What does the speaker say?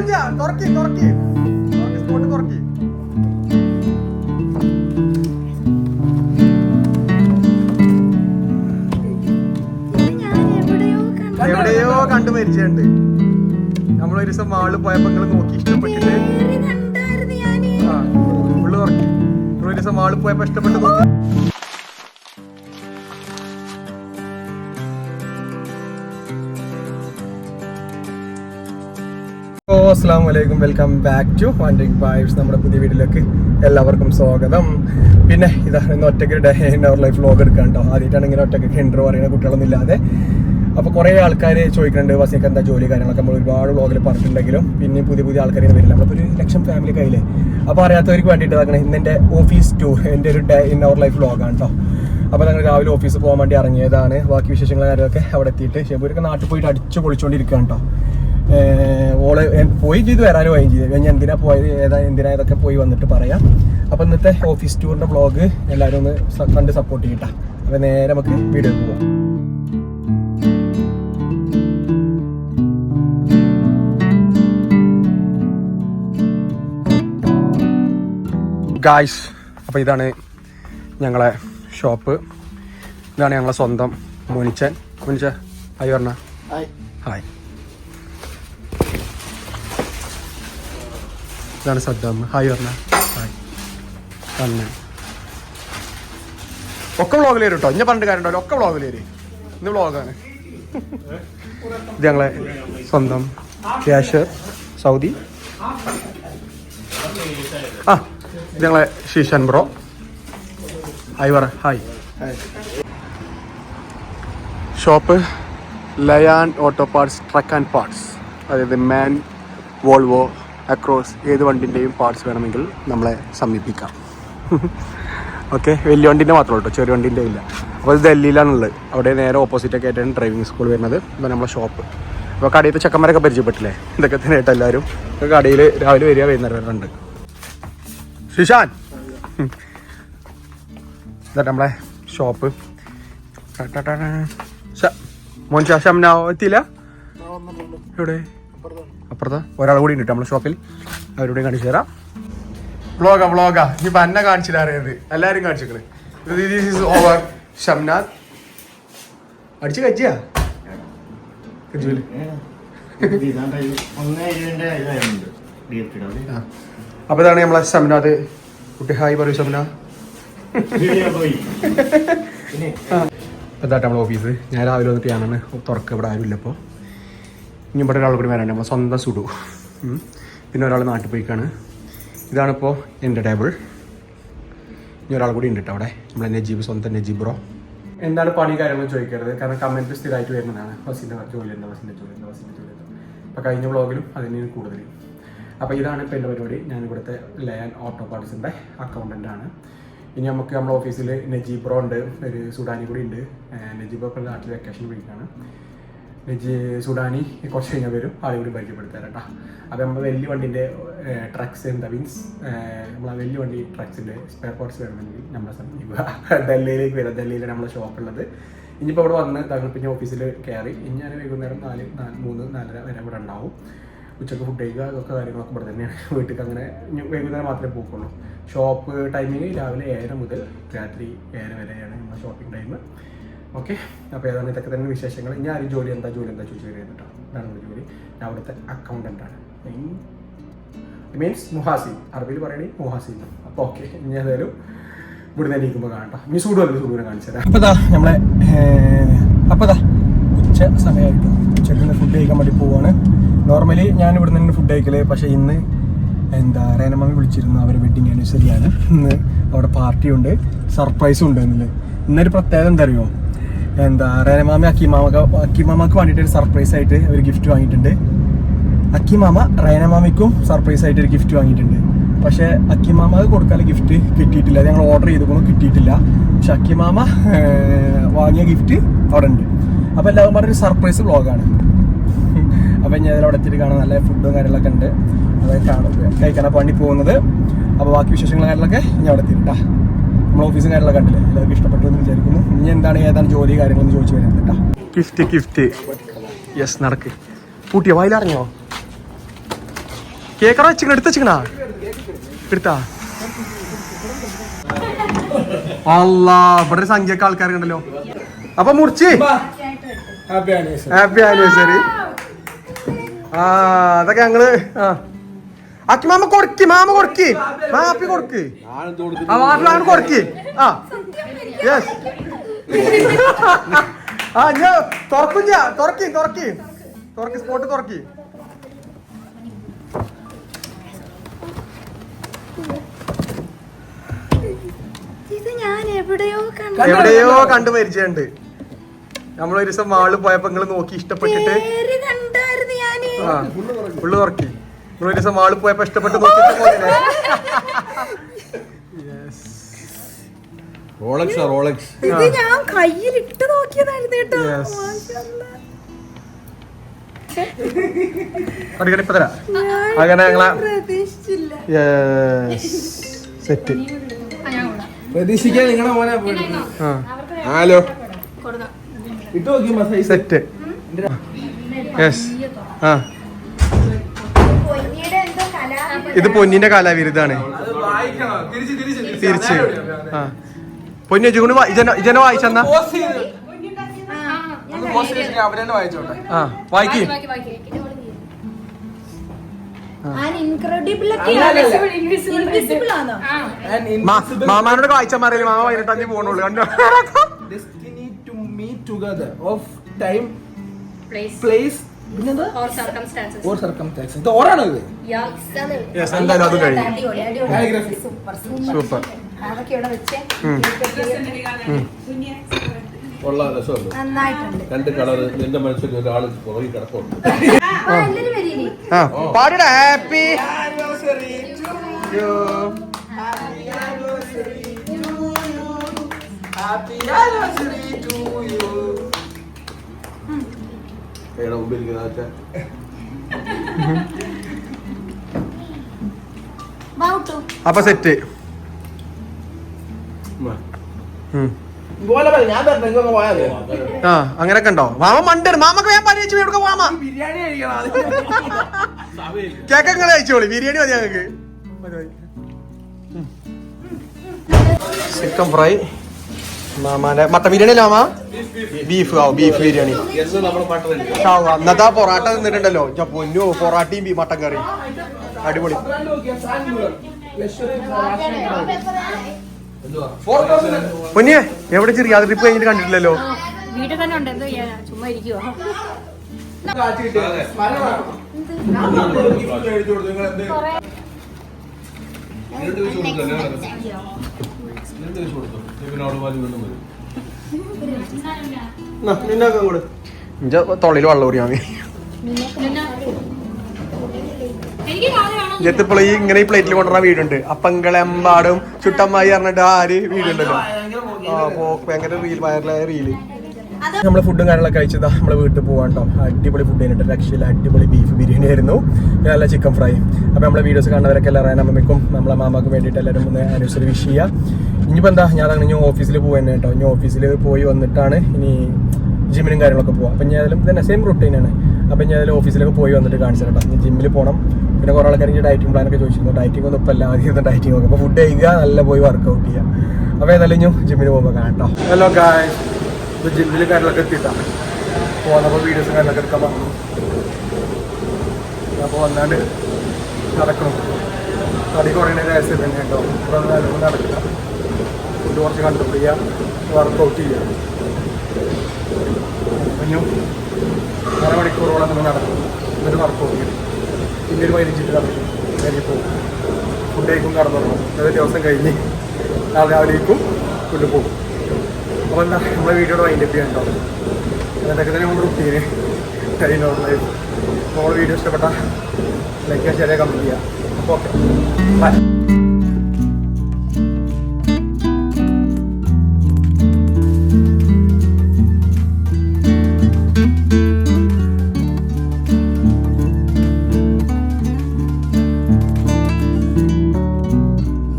തുറക്കി തുറക്കി. തുറക്കി spot തുറക്കി. എവിടെയോ കണ്ടു. മരിച്ചുണ്ട്. നമ്മൾ ഒരു ദിവസം മാളിൽ പോയപ്പോ നിങ്ങൾ നോക്കി ഇഷ്ടപ്പെട്ടിട്ട്. ആ ഉള്ളു തുറക്കി. ഒരു ദിവസം മാളിൽ പോയപ്പോ ഇഷ്ടപ്പെട്ട് നോക്കി. അസ്സാം വലൈക്കും welcome back to wanting vibes നമ്മുടെ പുതിയ വീട്ടിലേക്ക് എല്ലാവർക്കും സ്വാഗതം. പിന്നെ ഇതാ ഇന്ന് ഒറ്റയ്ക്ക് day in our life vlog എടുക്കാൻ കേട്ടോ ആദ്യമായിട്ടാണ് ഇങ്ങനെ ഒറ്റയ്ക്ക് ഹിൻഡർ പറയുന്ന കുട്ടികളൊന്നും ഇല്ലാതെ അപ്പോൾ കുറേ ആൾക്കാർ ചോദിക്കുന്നുണ്ട് വസിക്ക് എന്താ ജോലി കാര്യങ്ങളൊക്കെ? നമ്മൾ ഒരുപാട് വ്ലോഗിൽ പറഞ്ഞിട്ടുണ്ടെങ്കിലും പിന്നെ പുതിയ പുതിയ ആൾക്കാർ വരില്ല. നമ്മളിപ്പോൾ ഒരു ലക്ഷം ഫാമിലി കയ്യിലെ അപ്പോൾ അറിയാത്തവർക്ക് വേണ്ടിയിട്ട് അങ്ങനെ ഇന്ന് എന്റെ ഓഫീസ് ടു എന്റെ ഒരു ഡേ ഇൻ അവർ ലൈഫ് വ്ലോഗാണ് കേട്ടോ അപ്പോൾ ഞങ്ങൾ രാവിലെ ഓഫീസിൽ പോകാൻ വേണ്ടി ഇറങ്ങിയതാണ്. ബാക്കി വിശേഷങ്ങളും കാര്യമൊക്കെ അവിടെ എത്തിയിട്ട് ഷെബൂരൊക്കെ നാട്ടിൽ പോയിട്ട് അടിച്ചു പൊളിച്ചുകൊണ്ടിരിക്കുകയാണ് കേട്ടോ ഓൾ പോയി ചെയ്ത് വരാനും വൈകി ചെയ്തു. ഞാൻ എന്തിനാ പോയത്? ഏതാ എന്തിനാ ഇതൊക്കെ പോയി വന്നിട്ട് പറയാം. അപ്പൊ ഇന്നത്തെ ഓഫീസ് ടൂറിന്റെ വ്ളോഗ് എല്ലാവരും ഒന്ന് കണ്ട് സപ്പോർട്ട് ചെയ്യട്ടാ. അപ്പൊ നേരെ നമുക്ക് വീഡിയോ പോവാം. ഗായ്സ് അപ്പോൾ ഇതാണ് ഞങ്ങളെ ഷോപ്പ് ഇതാണ് ഞങ്ങളെ സ്വന്തം മുനിച്ചൻ. മുനിച്ച ഹായ് പറഞ്ഞ. ഹായ് ഹായ് ഇതാണ് സദ്ദാം. ഹായ് പറഞ്ഞ ഹായ്. തന്നെ. ഒക്കെ വ്ളോഗിൽ വരും കേട്ടോ ഞാൻ പറഞ്ഞിട്ട് കാര്യം ഒക്കെ വ്ളോഗിൽ വരും. ഇന്ന് വ്ളോഗാണ് ഇത് ഞങ്ങളെ സ്വന്തം ക്യാഷർ സൗദി. ആ ഇത് ഞങ്ങളെ ശീഷൻ ബ്രോ. ഹായ് പറ hi. Shop Layan auto parts truck and parts. അതായത് മാൻ വോൾവോ അക്രോസ് ഏത് വണ്ടിന്റെയും പാർട്സ് വേണമെങ്കിൽ നമ്മളെ സമീപിക്കാം. ഓക്കെ വലിയ വണ്ടിന്റെ മാത്രമേ കേട്ടോ ചെറിയ വണ്ടിന്റെ ഇല്ല. അപ്പോൾ ഇത് ഡൽഹിയിലാണുള്ളത്. അവിടെ നേരെ ഓപ്പോസിറ്റ് ഒക്കെ ആയിട്ടാണ് ഡ്രൈവിംഗ് സ്കൂൾ വരുന്നത്. ഇതാണ് നമ്മളെ ഷോപ്പ് അപ്പോൾ കടയിലത്തെ ചെക്കന്മാരൊക്കെ പരിചയപ്പെട്ടില്ലേ? ഇതൊക്കെ തന്നെ ആയിട്ട് എല്ലാവരും കടയിൽ രാവിലെ വരിക വൈകുന്നേരം ഉണ്ട്. ഷിഷാൻ ഇതാ നമ്മളെ ഷോപ്പ് മോൻ ശാശം എത്തിയില്ല? എവിടെ? അപ്പുറത്ത്? ഒരാൾ കൂടി ഉണ്ട് നമ്മുടെ ഷോപ്പിൽ അവരോട് കാണിച്ചു തരാം. വ്ളോഗ വ്ളോഗ ഇനി അന്നെ കാണിച്ചില്ല അറിയത്. എല്ലാരും കാണിച്ചിക്കണ്. This is our Shamnath. അടിച്ച്. അപ്പൊ ഇതാണ് നമ്മളെ ഷംനാഥ്. കുട്ടി ഹായ് പറയൂ ഷംന. ഇതാട്ടെ നമ്മളെ ഓഫീസ് ഞാൻ രാവിലെ വന്നിട്ട് ഞാനാണ് തുറക്കുക ഇവിടെ ആരുമില്ല ഇപ്പോൾ ഇനി ഒരാൾ കൂടി വരാനുണ്ട്. നമ്മൾ സ്വന്തം സുഡു. പിന്നെ ഒരാൾ നാട്ടിൽ പോയിക്കാണ്. ഇതാണിപ്പോൾ എന്റെ ടേബിൾ. ഇനി ഒരാൾ കൂടി ഉണ്ട് കേട്ടോ അവിടെ. നമ്മളെ നജീബ് സ്വന്തം നജീബ് ബ്രോ. എന്താണ് പണി കാര്യങ്ങൾ ചോദിക്കരുത്. കാരണം കമന്റ് സ്ഥിരമായിട്ട് വരുന്നതാണ്. ബസ്സിന്റെ ജോലി എന്താ ബസ്സിന്റെ ജോലി എന്താ ബസ്സിന്റെ ജോലി എന്താ അപ്പോൾ കഴിഞ്ഞ വ്ളോഗിലും അതിന് കൂടുതൽ. അപ്പോൾ ഇതാണ് ഇപ്പോൾ എന്റെ പരിപാടി. ഞാൻ ഇവിടുത്തെ ലയൻ ഓട്ടോ പാർട്സിന്റെ അക്കൗണ്ടന്റ് ആണ്. ഇനി നമുക്ക് നമ്മുടെ ഓഫീസിൽ നജീബ് ബ്രോ ഉണ്ട് ഒരു സുഡാനി കൂടി ഉണ്ട്. നജീബ്രോ നജീബ് ബ്രോ ഇപ്പോൾ നാട്ടിൽ വെക്കേഷൻ നജി സുഡാനി കുറച്ച് കഴിഞ്ഞാൽ വരും. ആളെ കൂടി പരിചയപ്പെടുത്താൻ കേട്ടോ അപ്പോൾ നമ്മൾ വലിയ വണ്ടിന്റെ ട്രക്സ് എന്താ മീൻസ് നമ്മളെ വലിയ വണ്ടി ട്രക്സിന്റെ സ്പെയർ പാർട്സ് വേണമെങ്കിൽ നമ്മളെ സമീപിക്കുക ഡൽഹിയിലേക്ക് വരാം. ഡൽഹിയിലാണ് നമ്മളെ ഷോപ്പുള്ളത് ഇനിയിപ്പോൾ അവിടെ വന്ന് തകർപ്പിഞ്ഞ ഓഫീസിൽ കയറി ഇനി ഞാൻ വൈകുന്നേരം നാല് നാല് മൂന്ന് നാലര വരെ ഇവിടെ ഉണ്ടാവും. ഉച്ചയ്ക്ക് ഫുഡ് കഴിക്കുക അതൊക്കെ കാര്യങ്ങളൊക്കെ ഇവിടെ തന്നെയാണ്. വീട്ടിൽ അങ്ങനെ വൈകുന്നേരം മാത്രമേ പോക്കുള്ളൂ. ഷോപ്പ് ടൈമിങ് രാവിലെ ഏഴര മുതൽ രാത്രി ഏഴര വരെയാണ് നമ്മുടെ ഷോപ്പിംഗ് ടൈം ഓക്കെ. അപ്പോൾ ഏതാണ് ഇതൊക്കെ തന്നെ വിശേഷങ്ങൾ? ഞാൻ ആരും ജോലി എന്താ? ജോലി എന്താ? ചോദിച്ചു കേട്ടോ. ഇതാണ് ജോലി. ഞാൻ അവിടുത്തെ അക്കൗണ്ടന്റ് ആണ്. മീൻസ് മുഹാസിൻ. അറബിൽ പറയണേ മുഹാസിൻ. അപ്പോൾ ഓക്കെ ഇനി ഏതായാലും ഇവിടെ തന്നെ കാണട്ടോ ഇനി സൂട് വന്നു സൂടിനെ കാണിച്ചു തരാം. അപ്പോൾ ഇതാ നമ്മളെ അപ്പോൾ ഇതാ ഉച്ച സമയമായിട്ട് ഉച്ചയ്ക്ക് ഫുഡ് കഴിക്കാൻ വേണ്ടി പോവാണ്. നോർമലി ഞാൻ ഇവിടെ നിന്ന് ഫുഡ് കഴിക്കൽ. പക്ഷേ ഇന്ന് എന്താ റേനമ്മ വിളിച്ചിരുന്നു. അവരെ വെഡിങ് ആനിവേഴ്സറി ആണ്. ഇന്ന് അവിടെ പാർട്ടി ഉണ്ട്. സർപ്രൈസും ഉണ്ട് എന്നുള്ളത് ഇന്നൊരു പ്രത്യേകത എന്താ അറിയോ എന്താ റേനമാമ അക്കിമാമക്ക് അക്കിമാമക്ക് വേണ്ടിയിട്ട് ഒരു സർപ്രൈസ് ആയിട്ട് ഒരു ഗിഫ്റ്റ് വാങ്ങിയിട്ടുണ്ട്. അക്കിമാമ റേനമാമയ്ക്കും സർപ്രൈസ് ആയിട്ട് ഒരു ഗിഫ്റ്റ് വാങ്ങിയിട്ടുണ്ട്. പക്ഷേ അക്കിമാമക്ക് കൊടുക്കാൻ ഗിഫ്റ്റ് കിട്ടിയിട്ടില്ല. ഞങ്ങൾ ഓർഡർ ചെയ്തപ്പോൾ കിട്ടിയിട്ടില്ല. പക്ഷെ അക്കിമാമ വാങ്ങിയ ഗിഫ്റ്റ് അവിടെ ഉണ്ട് അപ്പോൾ എല്ലാവരും പറഞ്ഞൊരു സർപ്രൈസ് വ്ളോഗാണ് അപ്പം ഞാൻ അവിടെ എത്തിയിട്ട് കാണാൻ നല്ല ഫുഡും കാര്യങ്ങളൊക്കെ ഉണ്ട്. അത് കാണും. കഴിക്കാനാണ് പണി പോകുന്നത്. അപ്പോൾ ബാക്കി വിശേഷങ്ങളും കാര്യങ്ങളൊക്കെ ഞാൻ അവിടെ എത്തിയിട്ടാ നമ്മൾ ഓഫീസും കാര്യങ്ങളൊക്കെ കണ്ടില്ലേ? എല്ലാവർക്കും ഇഷ്ടപ്പെട്ടു എന്ന് വിചാരിക്കുന്നു. ഇനി എന്താണ് ഏതാണ് ജോലി കാര്യങ്ങളെന്ന് ചോദിച്ചു വരാൻ കേട്ടാ. ഗിഫ്റ്റ് ഗിഫ്റ്റ് യെസ് നടക്ക്. പൂട്ടിയോ? വായിലറിഞ്ഞോ? കേക്കറോ വെച്ചിക്കണ? എടുത്ത് വെച്ചിക്കണാ? എടുത്താ? അല്ല ഇവിടെ ഒരു സംഖ്യക്ക് ആൾക്കാരുണ്ടല്ലോ അപ്പൊ മുറിച്ച്. ഹാപ്പി ആനിവേഴ്സറി ആ അതൊക്കെ ഞങ്ങൾ ആ. അക്കി മാമ കൊടുക്ക് മാമ കൊടുക്ക്. മാപ്പി കൊടുക്ക്. ആ മാപ്പിളാണ് കൊടുക്ക്. ആ. യെസ് ആ ഞാൻ തുറക്കും ഞാൻ തുറക്കി തുറക്കി. തുറക്കി സ്പോട്ട് തുറക്കി. എവിടെയോ കണ്ടു പരിചയമുണ്ട്. നമ്മളൊരു ദിവസം മാളിൽ പോയപ്പോ നിങ്ങൾ നോക്കി ഇഷ്ടപ്പെട്ടിട്ട്. ഫുള്ള് തുറക്കി. നിങ്ങൾ ഒരു ദിവസം മാൾ പോയപ്പോ ഇഷ്ടപ്പെട്ട്. റോളക്സ് റോളക്സ് ഇത് ഞാൻ കയ്യിലിട്ട് നോക്കിയതായിരുന്നു കേട്ടോ. അങ്ങനെ ഞങ്ങളെ സെറ്റ് പ്രതീക്ഷിക്കാൻ നിങ്ങളെ മോനെ ആ. ഹലോ ഇട്ട് നോക്കി സെറ്റ് യെസ് ആ. ഇത് പൊന്നിന്റെ കലാവിരുദ്ധാണ്. തിരിച്ച്. ആ. പൊന്നു വെച്ചുകൊണ്ട് ഇജന വായിച്ചെന്നാ ആ വായിക്ക്. ഇൻക്രെഡിബിൾ ഇൻവിസിബിൾ ആണോ മാമാനോട് വായിച്ചാൽ മാറിയില്ല മാമ പതിനെട്ടാം തീയതി പോകണുള്ളൂ കണ്ടോ? Destiny to meet together of time place പിന്നെന്താ. ഓർ സർക്കംസ്റ്റാൻസ് ഇത് ഓറാണോ ഇത്? എന്തായാലും അത് കാലിഗ്രഫി സൂപ്പർ കൊള്ളാം രസമുണ്ട്. നന്നായിട്ടുണ്ട്. രണ്ട് കളർ നിന്റെ മനസ്സിൽ ഒരാൾ പുറകിൽ കിടപ്പുണ്ട്. പാടിടാ ഹാപ്പി. ഏടാ മുമ്പിൽ അപ്പൊ സെറ്റ്. ആ അങ്ങനൊക്കെ ഉണ്ടോ? മാമ മണ്ടർ മാമക്ക് ഞാൻ പനി വെച്ച് എടുക്ക മാമ. ബിരിയാണി കേക്ക നിങ്ങൾ കഴിച്ചോളി. ബിരിയാണി മതി ഞങ്ങൾക്ക് ചിക്കൻ ഫ്രൈ മാമാന്റെ മട്ടൻ ബിരിയാണി അല്ല മാമ? ബീഫ് ആ ബീഫ് ബിരിയാണി. അന്നത്തെ പൊറാട്ട തിന്നിട്ടുണ്ടല്ലോ. ഞാൻ പൊന്നു പൊറാട്ടയും ബീ മട്ടൻ കറി അടിപൊളി. പൊന്നിയെ എവിടെ ചെറിയ? അത് ട്രിപ്പ് കഴിഞ്ഞിട്ട് കണ്ടിട്ടില്ലല്ലോ. വീട്ടിൽ തന്നെ ഉണ്ട്. എന്തോ ചുമ്മാ ഇരിക്കുവോ. ഇഞ്ച തൊള്ളിൽ വെള്ളം ഊറിയാ ഇജത്തിപ്പോൾ ഈ ഇങ്ങനെ ഈ പ്ലേറ്റിൽ കൊണ്ടുവന്ന വീടുണ്ട്. അപ്പങ്കളെമ്പാടും ചുട്ടമ്മായി പറഞ്ഞിട്ട് ആര് വീടുണ്ടല്ലോ. ഭയങ്കര റീൽ വയറിലായ റീൽ നമ്മൾ ഫുഡും കാര്യങ്ങളൊക്കെ കഴിച്ചതാ നമ്മൾ വീട്ടിൽ പോകാണ്ടോ അടിപൊളി ഫുഡ് കഴിഞ്ഞിട്ട് രക്ഷയില്ല. അടിപൊളി ബീഫ് ബിരിയാണി ആയിരുന്നു. പിന്നെ നല്ല ചിക്കൻ ഫ്രൈ അപ്പോൾ നമ്മളെ വീഡിയോസ് കാണുന്നവരൊക്കെ എല്ലാവരും അമ്മയ്ക്കും നമ്മളെ മാമാക്കും വേണ്ടിയിട്ട് എല്ലാവരും ഒന്ന് ആനിവേഴ്സറി വിഷ് ചെയ്യുക ഇനിയിപ്പോൾ എന്താ ഞാൻ അങ്ങനെ ഇനി ഓഫീസിൽ പോകുന്നത് കേട്ടോ ഇനി ഓഫീസിൽ പോയി വന്നിട്ടാണ് ഇനി ജിമ്മിനും കാര്യങ്ങളൊക്കെ പോകുക അപ്പം ഞാൻ അതിലും തന്നെ സെയിം റുട്ടീനാണ് അപ്പം ഞാൻ അതിൽ ഓഫീസിലൊക്കെ പോയി വന്നിട്ട് കാണിച്ചു കേട്ടോ ഇനി ജിമ്മിൽ പോകണം പിന്നെ കുറേ ആൾക്കാർ എനിക്ക് ഡയറ്റിംഗ് പ്ലാനൊക്കെ ചോദിച്ചിരുന്നു. ഡയറ്റിംഗ് ഒന്നും ഇപ്പം അല്ല ആദ്യം ഡയറ്റിംഗ് ഒക്കെ അപ്പോൾ ഫുഡ് കഴിക്കുക നല്ല പോയി വർക്കൗട്ട് ചെയ്യുക അപ്പോൾ ഏതായാലും ഇനി ജിമ്മിൽ പോകുമ്പോൾ കാണാം ഹലോ ഗായ് ഇപ്പോൾ ജിമ്മിൽ കാര്യങ്ങളൊക്കെ എത്തിയിട്ടാണ് പോകുന്നപ്പോൾ വീഡിയോസും കാര്യങ്ങളൊക്കെ എടുക്കാൻ പറഞ്ഞു. അപ്പോൾ വന്നാണ്ട് നടക്കണം. തടി കുറയുന്ന രഹസ്യം തന്നെ കേട്ടോ ഇവിടെ ഫുഡ് കുറച്ച് കണ്ടുപിടി വർക്കൗട്ട് ചെയ്യുക. ഇനിയും അരമണിക്കൂറോളം നമ്മൾ നടക്കും എന്നിട്ട് വർക്കൗട്ട് ചെയ്യും പിന്നെ ഒരു പതിനഞ്ചിട്ട് നടക്കും കഴിഞ്ഞ് പോകും ഫുഡ് കഴിക്കും തുടങ്ങും അതായത് ദിവസം കഴിഞ്ഞ് നാളെ രാവിലേക്കും ഫുഡ് പോകും. അപ്പോൾ എന്താ നമ്മളെ വീഡിയോയുടെ വൈൻഡപ്പ് ചെയ്യാൻ കേട്ടോ അതൊക്കെ തന്നെ നമ്മുടെ റുട്ടീന് കഴിഞ്ഞ ലൈഫ് നമ്മുടെ വീഡിയോ ഇഷ്ടപ്പെട്ട ലൈക്ക് ഷെയർ കമന്റ് ചെയ്യുക അപ്പോൾ ഓക്കെ ബൈ